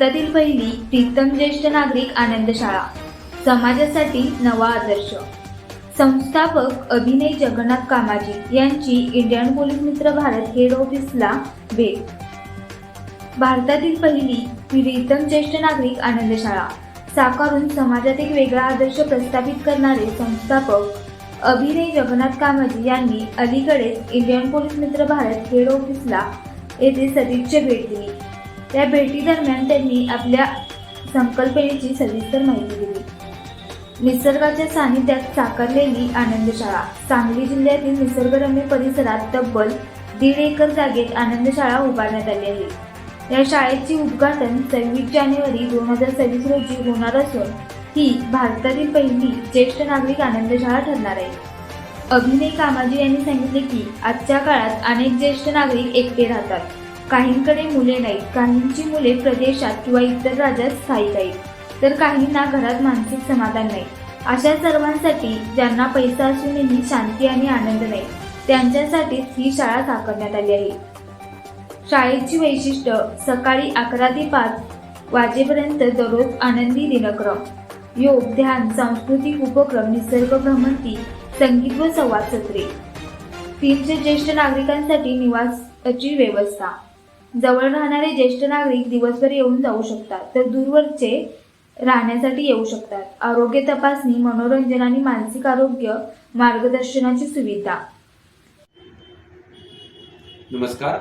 भारतातील पहिली प्रीतम ज्येष्ठ नागरिक आनंद शाळा समाजासाठी नवा आदर्श. संस्थापक अभिनय जगन्नाथ कामाजी यांची इंडियन पोलीस मित्र भारत हेड ऑफिसला भेट भारतातील पहिली प्रीतम ज्येष्ठ नागरिक आनंद शाळा साकारून समाजात एक वेगळा आदर्श प्रस्थापित करणारे संस्थापक अभिनय जगन्नाथ कामाजी यांनी अलीकडेच इंडियन पोलीस मित्र भारत हेड ऑफिसला येथे सदिच्छा भेट दिली. त्या भेटीदरम्यान त्यांनी आपल्या संकल्पनेची सविस्तर माहिती दिली. निसर्गाच्या सानिध्यात साकारलेली आनंदशाळा. सांगली जिल्ह्यातील निसर्गरम्य परिसरात तब्बल दीड एकर जागेत आनंदशाळा उभारण्यात आली आहे. या शाळेचे उद्घाटन सव्वीस जानेवारी दोन हजार सव्वीस रोजी होणार असून ही भारतातील पहिली ज्येष्ठ नागरिक आनंदशाळा ठरणार आहे. अभिनय कामाजी यांनी सांगितले की आजच्या काळात अनेक ज्येष्ठ नागरिक एकटे राहतात. काहींकडे मुले नाहीत काहींची मुले प्रदेशात किंवा इतर राज्यात स्थायिक आहेत. तर काहींना घरात मानसिक समाधान नाही. अशा सर्वांसाठी ज्यांना पैसा असूनही शांती आणि आनंद नाही त्यांच्यासाठीच ही शाळा साकारण्यात आली आहे. शाळेची वैशिष्ट्य सकाळी अकरा ते पाच वाजेपर्यंत दररोज आनंदी दिनक्रम. योग ध्यान सांस्कृतिक उपक्रम निसर्ग भ्रमंती संगीत व संवाद सत्रे. तीनशे ज्येष्ठ नागरिकांसाठी निवासाची व्यवस्था. जवळ राहणारे ज्येष्ठ नागरिक दिवसभर येऊन जाऊ शकतात तर दूरवरचे राहण्यासाठी येऊ शकतात. आरोग्य तपासणी मनोरंजन आणि मानसिक आरोग्य मार्गदर्शनाची सुविधा. नमस्कार.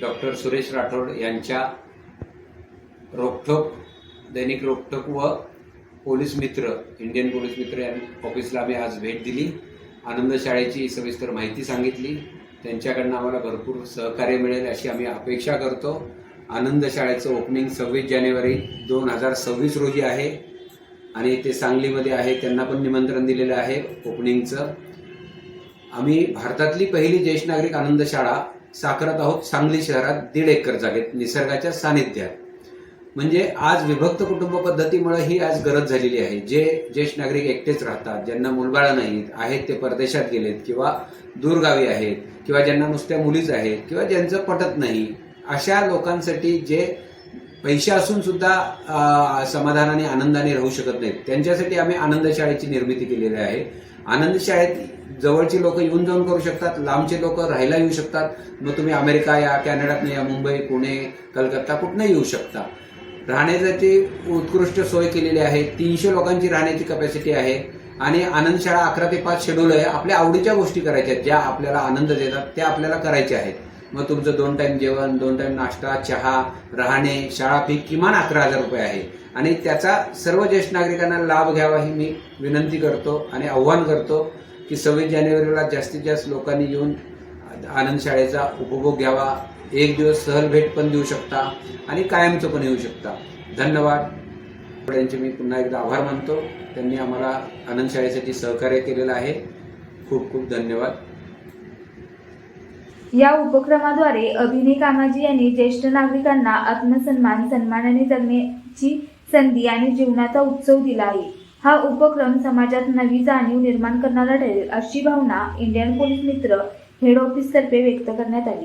डॉक्टर सुरेश राठोड यांच्या रोखोक दैनिक रोखोक व पोलीस मित्र इंडियन पोलीस मित्र यांनी ऑफिसला आम्ही आज भेट दिली. आनंद शाळेची सविस्तर माहिती सांगितली. त्यांच्याकडनं आम्हाला भरपूर सहकार्य मिळेल अशी आम्ही अपेक्षा करतो. आनंद शाळेचं ओपनिंग सव्वीस जानेवारी दोन हजार सव्वीस रोजी आहे. आणि ते सांगलीमध्ये आहे त्यांना पण निमंत्रण दिलेलं आहे ओपनिंगचं आम्ही भारतातली पहिली ज्येष्ठ नागरिक आनंद शाळा साकारत आहोत सांगली शहरात दीड एकर जागेत निसर्गाच्या सानिध्यात. म्हणजे आज विभक्त कुटुंब पद्धतीमुळे ही आज गरज झालेली आहे. जे ज्येष्ठ नागरिक एकटेच राहतात ज्यांना मुलबाळं नाहीत आहेत ते परदेशात गेलेत किंवा दूरगावी आहेत किंवा ज्यांना नुसत्या मुलीच आहेत किंवा ज्यांचं पटत नाही अशा लोकांसाठी जे पैसे असून सुद्धा समाधानाने आनंदाने राहू शकत नाहीत. त्यांच्यासाठी आम्ही आनंद शाळेची निर्मिती केलेली आहे. आनंद शाळेत जवळची लोक येऊन जाऊन करू शकतात लांबचे लोक राहायला येऊ शकतात. मग तुम्ही अमेरिका या कॅनडात या मुंबई पुणे कलकत्ता कुठनंही येऊ शकता. राहण्याची उत्कृष्ट सोय केलेली आहे. तीनशे लोकांची राहण्याची कपॅसिटी आहे. आणि आनंद शाळा अकरा ते पाच शेड्यूल आहे. आपल्या आवडीच्या गोष्टी करायच्या आहेत. ज्या आपल्याला आनंद देतात त्या आपल्याला करायच्या आहेत. मग तुमचं दोन टाईम जेवण दोन टाईम नाश्ता चहा राहणे शाळा फी किमान अकरा हजार रुपये आहे. आणि त्याचा सर्व ज्येष्ठ नागरिकांना लाभ घ्यावा ही मी विनंती करतो आणि आव्हान करतो की सव्वीस जानेवारीला जास्तीत जास्त लोकांनी येऊन आनंद शाळेचा उपभोग घ्यावा. एक दिवस सहल भेट पण देऊ शकता आणि कायमचं पण येऊ शकता. धन्यवाद. यांचे मी पुन्हा एकदा आभार मानतो. त्यांनी आम्हाला आनंद शाळेसाठी सहकार्य केलेलं आहे. खूप खूप धन्यवाद. या उपक्रमाद्वारे अभिनय कामाजी यांनी ज्येष्ठ नागरिकांना आत्मसन्मान सन्मानाने जगण्याची संधी आणि जीवनाचा उत्सव दिला आहे. हा उपक्रम समाजात नवी जाणीव निर्माण करणारा ठरेल अशी भावना Indian police Mitra head office तर्फे व्यक्त करण्यात आली.